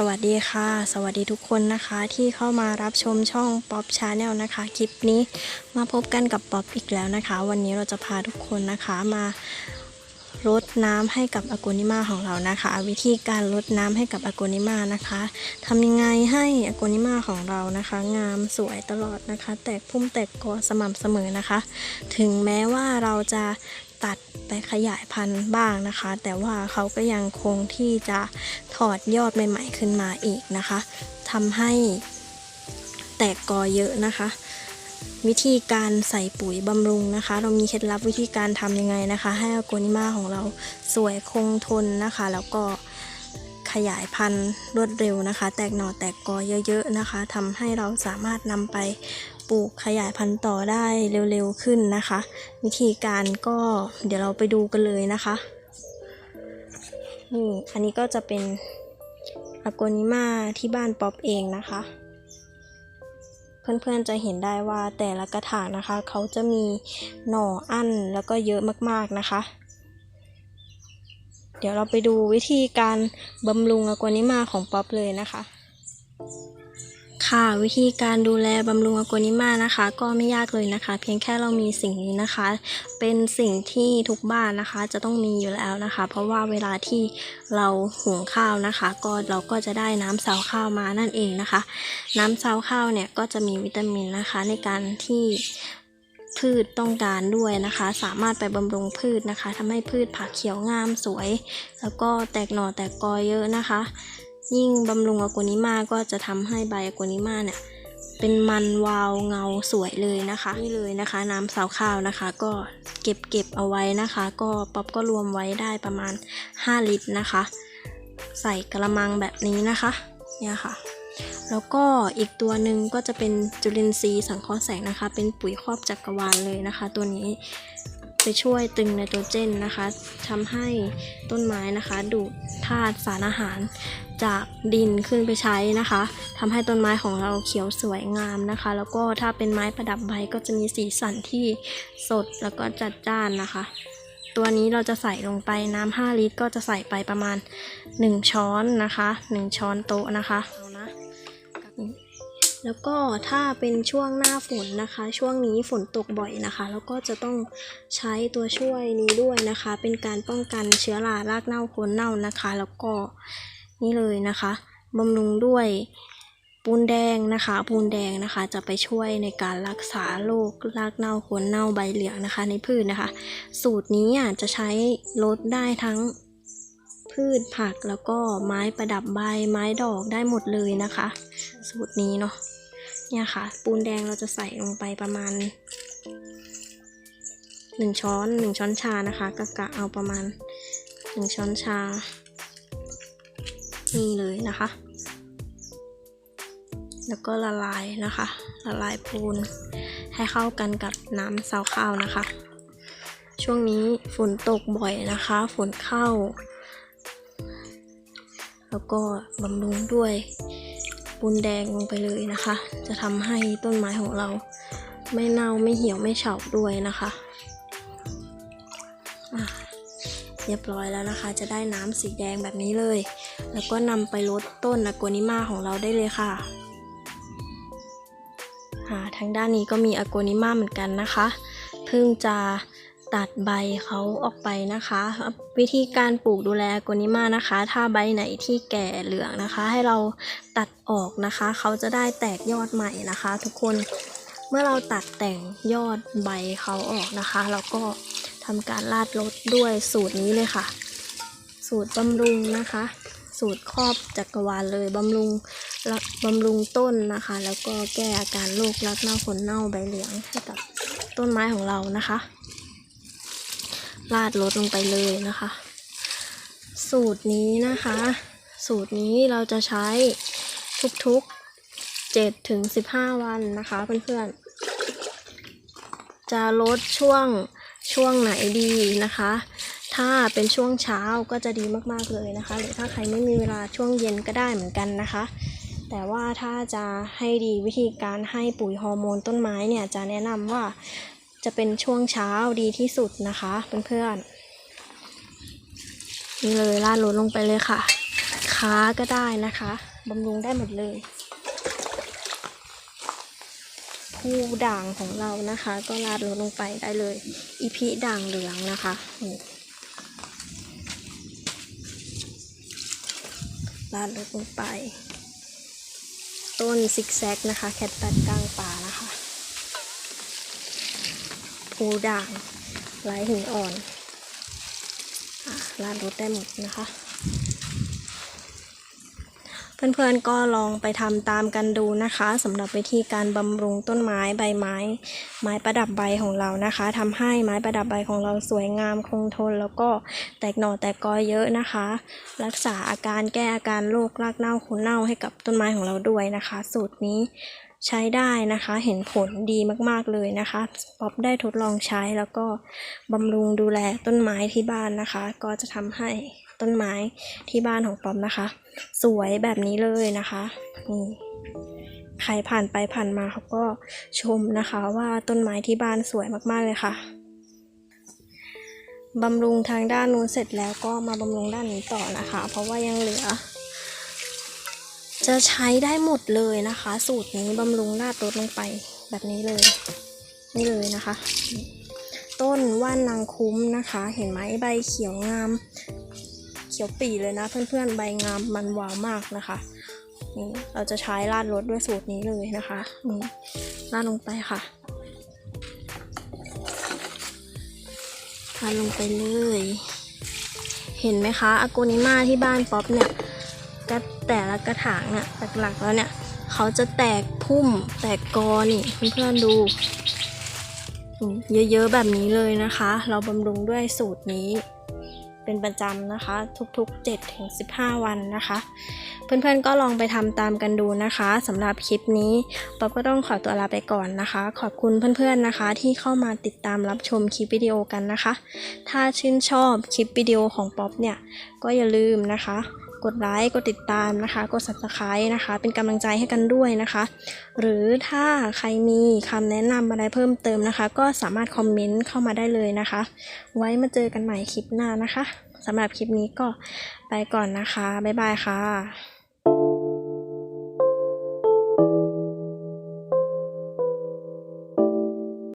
สวัสดีค่ะ สวัสดีทุกคนนะคะที่เข้ามารับชมช่องป๊อปชาแนลนะคะ คลิปนี้มาพบกันกับป๊อปอีกแล้วนะคะ วันนี้เราจะพาทุกคนนะคะมารดน้ำให้กับอโกนิมาของเรานะคะ วิธีการรดน้ำให้กับอโกนิมานะคะทำยังไงให้อโกนิมาของเรานะคะ งามสวยตลอดนะคะ แตกพุ่มแตกกอสม่ำเสมอนะคะ ถึงแม้ว่าเราจะตัดไปขยายพันธุ์บ้างนะคะ แต่ว่าเขาก็ยังคงที่จะ ถอดยอดใหม่ ๆ ขึ้นมาอีกนะคะทำให้แตกกอเยอะนะคะ วิธีการใส่ปุ๋ยบำรุงนะคะ เรามีเคล็ดลับวิธีการทำยังไงนะคะ ให้อโกนิมาของเราสวยคงทนนะคะ แล้วก็ขยายพันธุ์รวดเร็วนะคะ แตกหน่อแตกกอเยอะๆนะคะทำให้เราสามารถนำไปปลูกขยายพันธุ์ต่อได้เร็วๆขึ้นนะคะ วิธีการก็เดี๋ยวเราไปดูกันเลยนะคะ นี่อันนี้ก็จะเป็นอากนิมาที่บ้านป๊อปเองนะคะ เพื่อนๆจะเห็นได้ว่าแต่ละกระถางนะคะ เขาจะมีหน่ออั้นแล้วก็เยอะมากๆนะคะ เดี๋ยวเราไปดูวิธีการบำรุงอากนิมาของป๊อปเลยนะคะ ค่ะวิธีการดูแลบำรุงอโกนิมานะคะ ก็ไม่ยากเลยนะคะ เพียงแค่เรามีสิ่งนี้นะคะ เป็นสิ่งที่ทุกบ้านนะคะ จะต้องมีอยู่แล้วนะคะ เพราะว่าเวลาที่เราหุงข้าวนะคะ ก็เราก็จะได้น้ำเสาข้าวมานั่นเองนะคะ น้ำเซาข้าวเนี่ยก็จะมีวิตามินนะคะ ในการที่พืชต้องการด้วยนะคะ สามารถไปบำรุงพืชนะคะทำให้พืชผักเขียวงามสวย แล้วก็แตกหน่อแตกกอเยอะนะคะ ยิ่งบำรุงอโกนิมาก็จะทำให้ใบอโกนิมาเนี่ยเป็นมันวาวเงาสวยเลยนะคะนี่เลยนะคะ น้ำสาวข้าวนะคะ ก็เก็บเก็บเอาไว้นะคะ ก็ป๊อปก็รวมไว้ได้ประมาณ 5 ลิตรนะคะ ใส่กระมังแบบนี้นะคะเนี่ยค่ะ แล้วก็อีกตัวหนึ่งก็จะเป็นจุลินทรีย์สังเคราะห์แสงนะคะ เป็นปุ๋ยครอบจักรวาลเลยนะคะ ตัวนี้ไปช่วยตึงไนโตรเจนนะคะทำให้ต้นไม้นะคะ ดูดธาตุสารอาหาร จากดินขึ้นไปใช้นะคะทำให้ต้นไม้ของเราเขียวสวยงามนะคะ แล้วก็ถ้าเป็นไม้ประดับใบก็จะมีสีสันที่สดแล้วก็จัดจ้านนะคะ ตัวนี้เราจะใส่ลงไปน้ำ5ลิตร ก็จะใส่ไปประมาณ 1 ช้อนนะคะ 1 ช้อนโต๊ะนะคะเอานะแล้วก็ถ้าเป็นช่วงหน้าฝนนะคะ ช่วงนี้ฝนตกบ่อยนะคะ แล้วก็จะต้องใช้ตัวช่วยนี้ด้วยนะคะ เป็นการป้องกันเชื้อรารากเน่าโคนเน่านะคะ แล้วก็ นี่เลยนะคะบำรุงด้วยปูนแดงนะคะ ปูนแดงนะคะ จะไปช่วยในการรักษาโรครากเน่าโคนเน่าใบเหลืองนะคะ ในพืชนะคะ สูตรนี้อะจะใช้ลดได้ทั้งพืชผักแล้วก็ไม้ประดับใบไม้ดอกได้หมดเลยนะคะ สูตรนี้เนาะเนี่ยค่ะ ปูนแดงเราจะใส่ลงไปประมาณหนึ่งช้อนหนึ่งช้อนชานะคะกะกะเอาประมาณหนึ่งช้อนชา นี่เลยนะคะ แล้วก็ละลายนะคะ ละลายปูน ให้เข้ากันกับน้ำซาวข้าวนะคะ ช่วงนี้ฝนตกบ่อยนะคะ ฝนเข้า แล้วก็บำรุงด้วยปูนแดงลงไปเลยนะคะ จะทำให้ต้นไม้ของเราไม่เน่าไม่เหี่ยวไม่เฉาด้วยนะคะ เรียบร้อยแล้วนะคะ จะได้น้ำสีแดงแบบนี้เลย แล้วก็นำไปลดต้นอโกนิมาของเราได้เลยค่ะอ่าทางด้านนี้ก็มีอโกนิมาเหมือนกันนะคะ เพิ่งจะตัดใบเขาออกไปนะคะ วิธีการปลูกดูแลอโกนิมานะคะ ถ้าใบไหนที่แก่เหลืองนะคะ ให้เราตัดออกนะคะ เขาจะได้แตกยอดใหม่นะคะ ทุกคนเมื่อเราตัดแต่งยอดใบเขาออกนะคะ เราก็ ทำการราดรดด้วยสูตรนี้เลยค่ะ สูตรบำรุงนะคะ สูตรครอบจักรวาลเลยบำรุงบำรุงต้นนะคะ แล้วก็แก้อาการโรครักเน่าขนเน่าใบเหลืองให้กับต้นไม้ของเรานะคะราดรดลงไปเลยนะคะ สูตรนี้นะคะ สูตรนี้เราจะใช้ทุกๆ7ถึง15 วันนะคะเพื่อนๆจะลดช่วง ช่วงไหนดีนะคะ ถ้าเป็นช่วงเช้าก็จะดีมากๆเลยนะคะ หรือถ้าใครไม่มีเวลาช่วงเย็นก็ได้เหมือนกันนะคะ แต่ว่าถ้าจะให้ดีวิธีการให้ปุ๋ยฮอร์โมนต้นไม้เนี่ยจะแนะนำว่าจะเป็นช่วงเช้าดีที่สุดนะคะเพื่อนๆนี่เลยราดรดลงไปเลยค่ะ ค้าก็ได้นะคะบำรุงได้หมดเลย ผู้ด่างของเรานะคะ ก็ราดลงไปได้เลย อีพีด่างเหลืองนะคะนี่ราดลงไป ต้นซิกแซกนะคะ แคทตัดกลางป่านะคะผู้ด่างไร้หินอ่อนอราดรถได้หมดนะคะ เพื่อนๆก็ลองไปทำตามกันดูนะคะสำหรับวิธีการบำรุงต้นไม้ใบไม้ ไม้ประดับใบของเรานะคะทำให้ไม้ประดับใบของเราสวยงามคงทน แล้วก็แตกหน่อแตกกอเยอะนะคะ รักษาอาการแก้อาการโรครากเน่าโคนเน่าให้กับต้นไม้ของเราด้วยนะคะ สูตรนี้ใช้ได้นะคะ เห็นผลดีมากๆเลยนะคะป๊อปได้ทดลองใช้แล้วก็บำรุงดูแลต้นไม้ที่บ้านนะคะ ก็จะทำให้ ต้นไม้ที่บ้านของป๊อปนะคะ สวยแบบนี้เลยนะคะนี่ใครผ่านไปผ่านมาเขาก็ชมนะคะว่าต้นไม้ที่บ้านสวยมากๆเลยค่ะบำรุงทางด้านนู้นเสร็จแล้วก็มาบำรุงด้านนี้ต่อนะคะ เพราะว่ายังเหลือ จะใช้ได้หมดเลยนะคะ สูตรนี้บำรุงราดรดลงไปแบบนี้เลย นี่เลยนะคะ ต้นว่านนางคุ้มนะคะ เห็นไหมใบเขียวงาม ขียวปีเลยนะเพื่อนๆใบงามมันวาวมากนะคะนี่เราจะใช้ราดรสด้วยสูตรนี้เลยนะคะนี่ราดลงไปค่ะราดลงไปเลย เห็นไหมคะอากูนิมาที่บ้านป๊อปเนี่ยก็แต่ละกระถางเนี่ยหลักๆแล้วเนี่ยเขาจะแตกพุ่มแตกกอนี่เพื่อนๆดูเยอะๆแบบนี้เลยนะคะ เราบำรุงด้วยสูตรนี้ เป็นประจำนะคะ ทุกๆ7ถึง15 วันนะคะ เพื่อนๆก็ลองไปทำตามกันดูนะคะสำหรับคลิปนี้ป๊อปก็ต้องขอตัวลาไปก่อนนะคะ ขอบคุณเพื่อนๆนะคะ ที่เข้ามาติดตามรับชมคลิปวิดีโอกันนะคะ ถ้าชื่นชอบคลิปวิดีโอของป๊อปเนี่ยก็อย่าลืมนะคะ กดไลค์กดติดตามนะคะ กด subscribe นะคะ เป็นกำลังใจให้กันด้วยนะคะ หรือถ้าใครมีคำแนะนำอะไรเพิ่มเติมนะคะ ก็สามารถคอมเมนต์เข้ามาได้เลยนะคะ ไว้มาเจอกันใหม่คลิปหน้านะคะสำหรับคลิปนี้ก็ไปก่อนนะคะ บ๊ายบายค่ะ